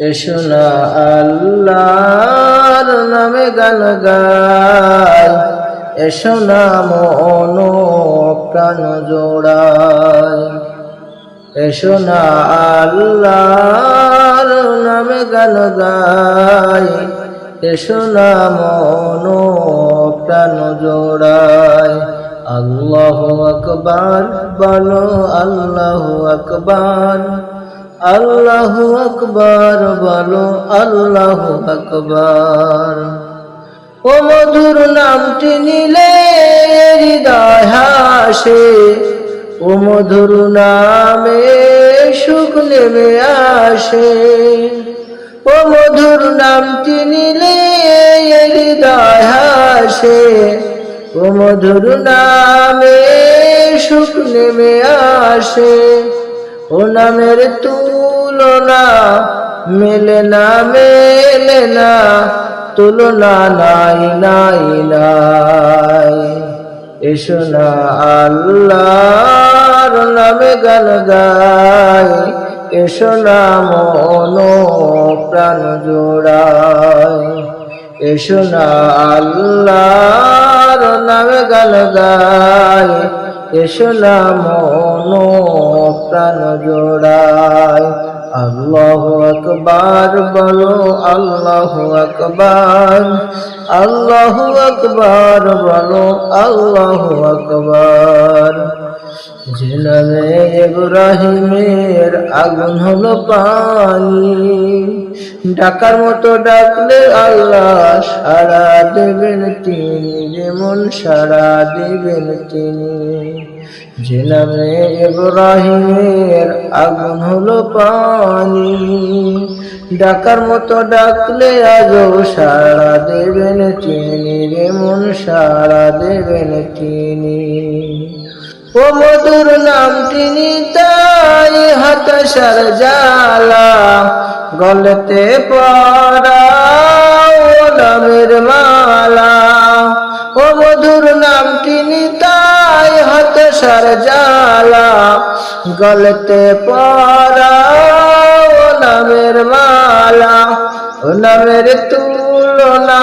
এসো না আল্লাহর নামে গান গাই এসো না মন প্রাণ জোড়াই এসো না আল্লাহর নামে গান গাই এসো না মন প্রাণ জোড়াই আল্লাহ আকবার, বলো আল্লাহ আকবার। আল্লাহ আকবার, বলো আল্লাহ আকবার। ও মধুর নামটি নিলে হৃদয় ও মধুর নামে সুখ নেমে আসে। ও মধুর নামটি নিলে হৃদয় ও মধুর নামে সুখ নেমে আসে। ও নামের তুলনা মেলে না মেলে না, তুলনা নাই নাই নাই। এসো না আল্লাহর নামে গান গাই, এসো না মন প্রাণ জোড়াই। এসো না আল্লাহর নামে গান গাই এসো না মন প্রাণ জোড়াই আল্লাহ আকবার, বলো আল্লাহ আকবার। আল্লাহ আকবার, বলো আল্লাহ আকবার। নামে ইব্রাহিমের আগুন হলো পানি। ডাকার মতো ডাকলে আল্লাহ সাড়া দেবেন তিনি যেমন সাড়া দেবেন তিনি। যে নামে ইব্রাহিমের আগুন হলো পানি, ডাকার মতো ডাকলে আজও সাড়া দেবেন তিনি যেমন সাড়া দেবেন তিনি। ও মধুর নাম তিনি, তাই হতাশার জালা গলতে পড়া নামের মালা। ও মধুর নাম তিনি তাই হতাশার জালা গলতে পড়া নামের মালা। ও নামের তুলনা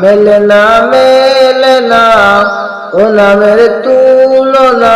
মেলে না মেলে না। ও নামের তুলনা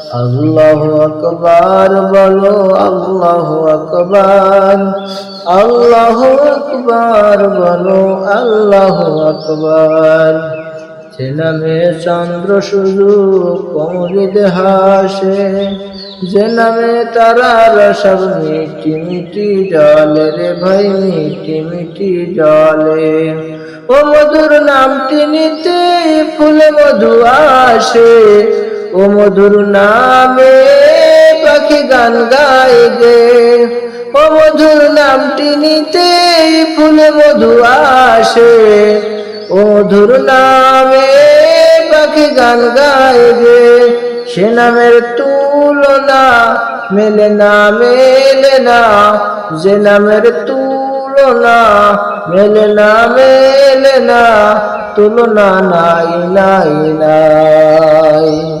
আল্লাহ আকবার, বলো আল্লাহ আকবার। আল্লাহ আকবার, বলো আল্লাহ আকবার। সে চন্দ্র শুধু কমলিদ হাসে। যে তারার সব মিটি মিটি জলে রে ভাই, মিটি মিটি জলে। ও মধুর নামটি নিতে ফুলে মধু আসে। ও মধুর নামে পাখি গান গায় গে। ও মধুর নামটি নিতে ফুলে মধু আসে। ও মধুর নামে পাখি গান গায় গে। সে নামের তুলনা মেলে না মেলে না। যে নামের তুলনা মেলে না মেলে না। তুলনা নাই নাই নাই।